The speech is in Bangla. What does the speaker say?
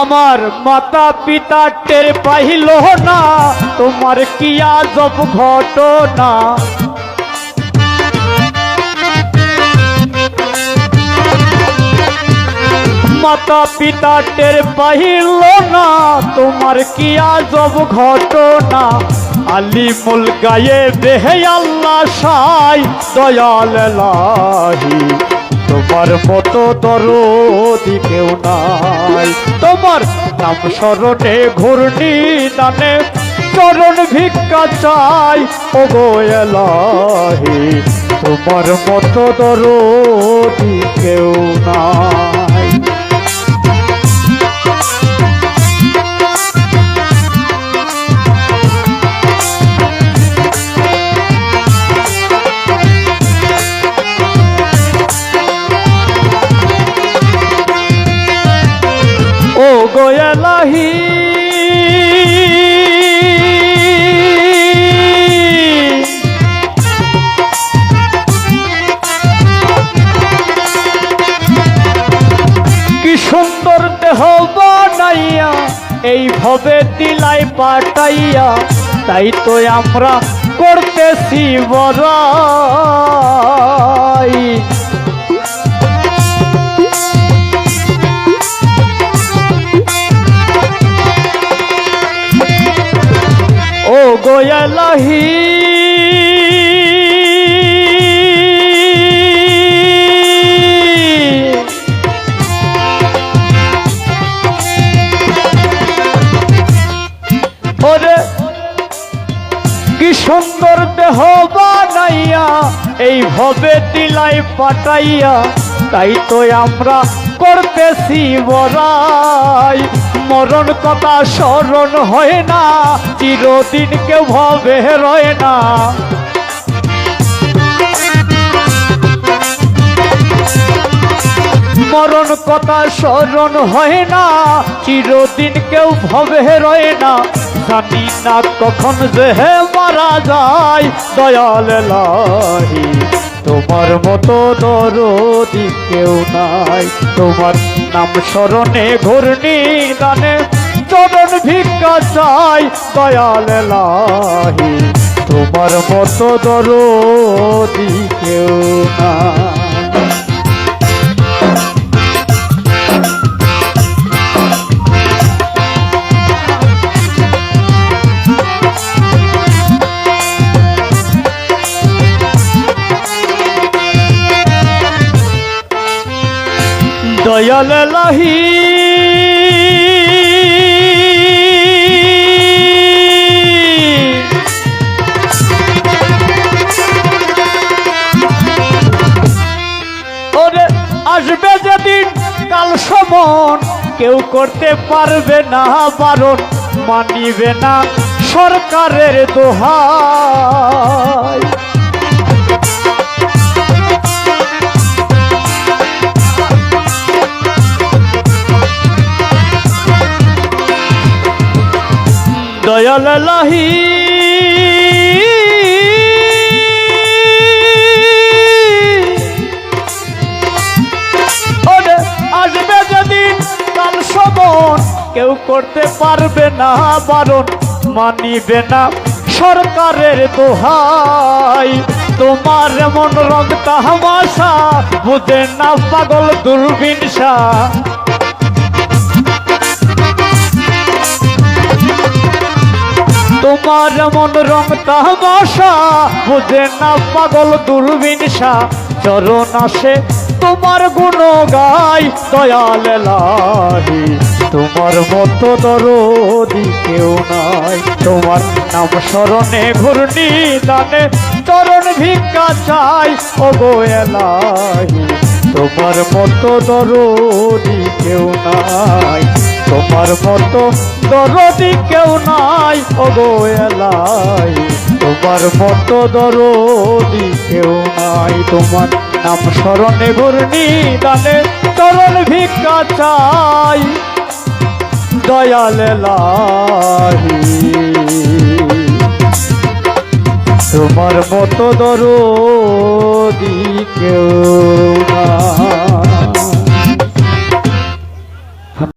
আমার মাতা পিতা টের পাইল না, তোমার কি আজব ঘটনা? মাতা পিতা টের পাইল না, তোমার কি আজব ঘটনা? আলিমুল গায়ে বেহে আল্লাহ সাই, দয়াল তোমার মতো দরদি কেউ নাই। তোমার নাম স্মরণে ঘূর্ণি দানে চরণ ভিক্ষা চাই ও গোয়লাহি তোমার মতো দরদি কেউ নাই। সুন্দর দেহ বানাইয়া এইভাবে দিলাই পাঠাইয়া তাই তো আমরা করতেছি বড়াই। ও গোয়ালাহি বানাইয়া এইভাবে দিলাই পাটাইয়া, তাই তো আমরা করতেছি বড়াই। মরণ কথা স্মরণ হয় না, চিরদিন কেউ ভাবে রয় না। মরণ কথা স্মরণ হয় না, চিরদিন কেউ ভবে রয় না। জানি না কখন যে হে মারা যায়, দয়াল লাহি তোমার মতো দরদি কেউ নাই। তোমার নাম স্মরণে ঘূর্ণি দানে চরণ ভিক্ষা চাই, দয়াল লাহি তোমার মতো দরদি কেউ দয়াল লাহি ওরে, আসবে যেদিন, কাল সমন। কেউ করতে পারবে না, বারণ মানিবে না সরকারের দোহাই। লাহি আসবে যেদিন কাল সমন কেউ করতে পারবে না বারণ, মানিবে না সরকারের দোহাই। তোমার এমন রং তাহামাশা, বুঝে না পাগল দুর্বিনসা তোমার মন রং তামাশা বুঝে না পাগল দুর্বিনসা চরণ আসে তোমার গুণ গাই দয়াল লাহি। তোমার মতো দরদি কেউ নাই। তোমার নাম স্মরণে ঘূর্ণি দানে চরণ ভিক্ষা চাই ও গোয়েলাহি তোমার মতো দরদি কেউ নাই। তোমার মতো দরদি কেউ নাই ও গোয়েলাই তোমার মতো দরদি কেউ নাই, তোমার নাম স্মরণে ঘূর্ণি দানে চরণ ভিক্ষা চাই। দয়াল তোমার মতো দরদি কেউ নাই।